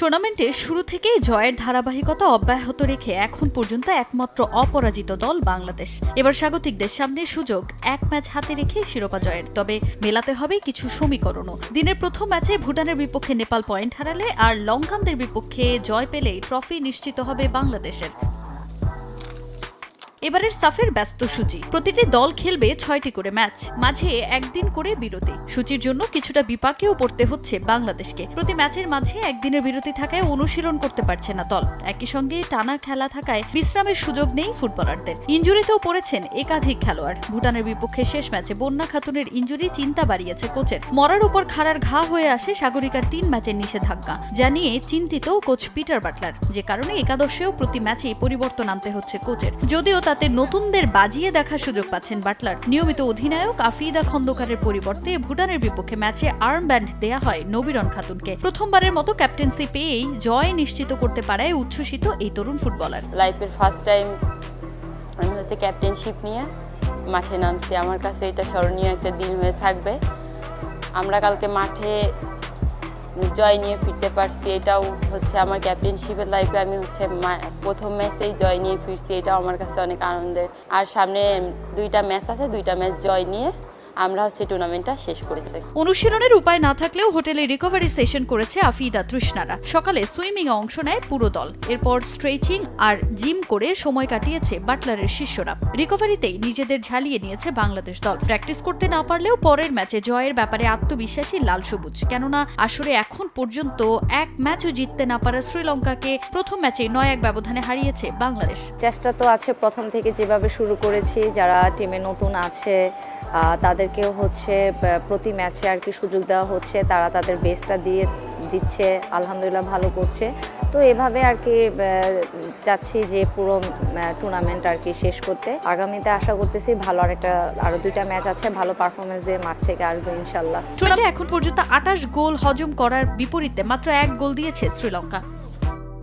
টুর্নামেন্টে শুরু থেকেই জয়ের ধারাবাহিকতা অব্যাহত রেখে এখন পর্যন্ত একমাত্র অপরাজিত দল বাংলাদেশ। এবার স্বাগতিকদের সামনে সুযোগ, এক ম্যাচ হাতে রেখে শিরোপা জয়ের। তবে মেলাতে হবে কিছু সমীকরণও। দিনের প্রথম ম্যাচে ভুটানের বিপক্ষে নেপাল পয়েন্ট হারালে আর লঙ্কানদের বিপক্ষে জয় পেলেই ট্রফি নিশ্চিত হবে বাংলাদেশের। এবারের সাফের ব্যস্ত সূচি। প্রতিটি দল খেলবে ছয়টি করে ম্যাচ। মাঝে একদিন করে বিরতি। সূচির জন্য কিছুটা বিপাকেও পড়তে হচ্ছে বাংলাদেশকে। প্রতি ম্যাচের মাঝে একদিনের বিরতি থাকায় অনুশীলন করতে পারছে না দল। একই সঙ্গে টানা খেলা থাকায় বিশ্রামের সুযোগ নেই ফুটবলারদের। ইঞ্জুরিতেও পড়েছেন একাধিক খেলোয়াড়। ভুটানের বিপক্ষে শেষ ম্যাচে বন্যা খাতুনের ইঞ্জুরি চিন্তা বাড়িয়েছে কোচের। মরার উপর খাড়ার ঘা হয়ে আসে সাগরিকার তিন ম্যাচের নিষেধাজ্ঞা জানিয়ে চিন্তিত কোচ পিটার বাটলার। যে কারণে একাদশেও প্রতি ম্যাচেই পরিবর্তন আনতে হচ্ছে কোচের। যদিও তাতে নতুনদের বাজিয়ে দেখার সুযোগ পাচ্ছেন বাটলার। নিয়মিত অধিনায়ক আফিদা খন্দকারের পরিবর্তে ভুটানের বিপক্ষে ম্যাচে আর্ম ব্যান্ড দেয়া হয় নবীরন খাতুনকে। প্রথমবারের মতো ক্যাপ্টেন্সি পেয়েই জয় নিশ্চিত করতে পারায় উচ্ছ্বসিত এই তরুণ ফুটবলার। লাইফের ফার্স্ট টাইম আমি হচ্ছে ক্যাপ্টেনশিপ নিয়ে মাঠে নামছি। আমার কাছে এটা স্মরণীয় একটা দিন হয়ে থাকবে। আমরা কালকে মাঠে জয় নিয়ে ফিরতে পারছি, এটাও হচ্ছে আমার ক্যাপ্টেনশিপের লাইফে আমি হচ্ছে প্রথম ম্যাচেই জয় নিয়ে ফিরছি, এটাও আমার কাছে অনেক আনন্দের। আর সামনে দুইটা ম্যাচ আছে, দুইটা ম্যাচ জয় নিয়ে আমরা হচ্ছে টুর্নামেন্টটা শেষ করেছি। অনুশীলনের উপায় না থাকলেও হোটেলে রিকভারি সেশন করেছে আফিদা তৃষ্ণারা। সকালে সুইমিং অংশ নেয় পুরো দল। এরপর স্ট্রেচিং আর জিম করে সময় কাটিয়েছে বাটলারের শিষ্যরা। রিকভারিতেই নিজেদের ঝালিয়ে নিয়েছে বাংলাদেশ দল। প্র্যাকটিস করতে না পারলেও পরের ম্যাচে জয়ের ব্যাপারে আত্মবিশ্বাসী লাল সবুজ। কেননা আসরে এখন পর্যন্ত এক ম্যাচও জিততে না পারা শ্রীলঙ্কাকে প্রথম ম্যাচে নয় এক ব্যবধানে হারিয়েছে বাংলাদেশ। চেষ্টা তো আছে প্রথম থেকে যেভাবে শুরু করেছি যারা টিমে নতুন আছে তাদেরকেও হচ্ছে প্রতি ম্যাচে আর কি সুযোগ দেওয়া হচ্ছে, তারা তাদের বেস্টটা দিয়ে দিচ্ছে, আলহামদুলিল্লাহ ভালো করছে। তো এভাবে আর কি চাচ্ছি যে পুরো টুর্নামেন্ট আর কি শেষ করতে। আগামীতে আশা করতেছি ভালো আর একটা আরও দুইটা ম্যাচ আছে, ভালো পারফরমেন্স দিয়ে মাঠ থেকে আসব ইনশাল্লাহ। এখন পর্যন্ত আটাশ গোল হজম করার বিপরীতে, মাত্র এক গোল দিয়েছে শ্রীলঙ্কা।